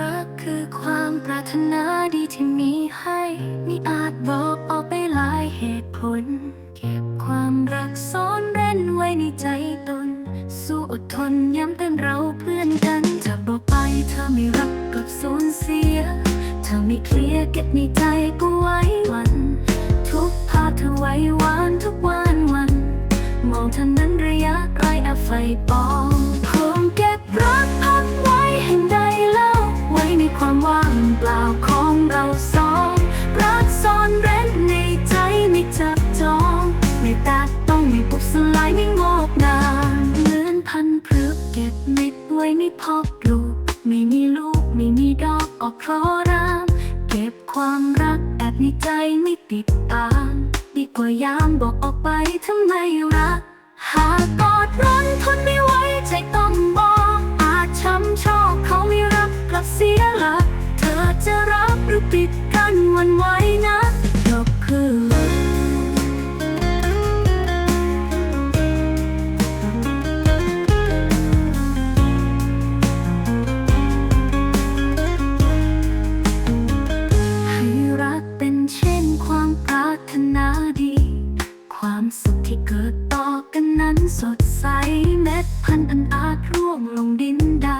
รักคือความปรารถนาดีที่มีให้ไม่อาจบอกออกไปหลายเหตุผล เก็บความรักซ่อนเร้นไว้ในใจตน สู้อดทนย้ำเตือนเราเพื่อนกันถ้าบอกไปเธอไม่รับกับสูญเสียถ้าไม่เคลียร์เก็บในใจก็ไว้วัน ทุกภาพเธอไว้วานทุกวันวัน มองเธอนั้นระยะไกลแอบไฟปอ เก็บเม็ดไว้ในพอกลูก ไม่มีลูกไม่มีดอกออกเพราะรามเก็บความรักแอบในใจไม่ติดตามดีกว่ายามบอกออกไปทำไมรัก หากกอดร้อนทนไม่ไหวใจต้องบอกอาจช้ำชอกเขาไม่รับกลับเสียหลัก เธอจะรับหรือปิดกันวันไหวนะ ที่เกิดต่อกันนั้นสดใสเม็ดพันธุ์อันอาจร่วงลงดินใด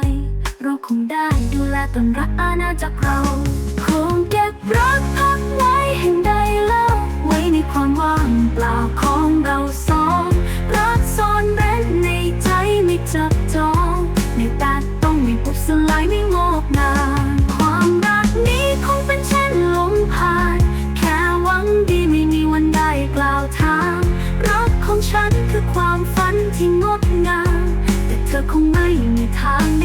เราคงได้ดูแลต้นรักอาณาจักรเรา คงเก็บรักพักไว้แห่งใดแล้วไว้ในความว่างเปล่า ที่งดงาม แต่เธอคงไม่มีทางได้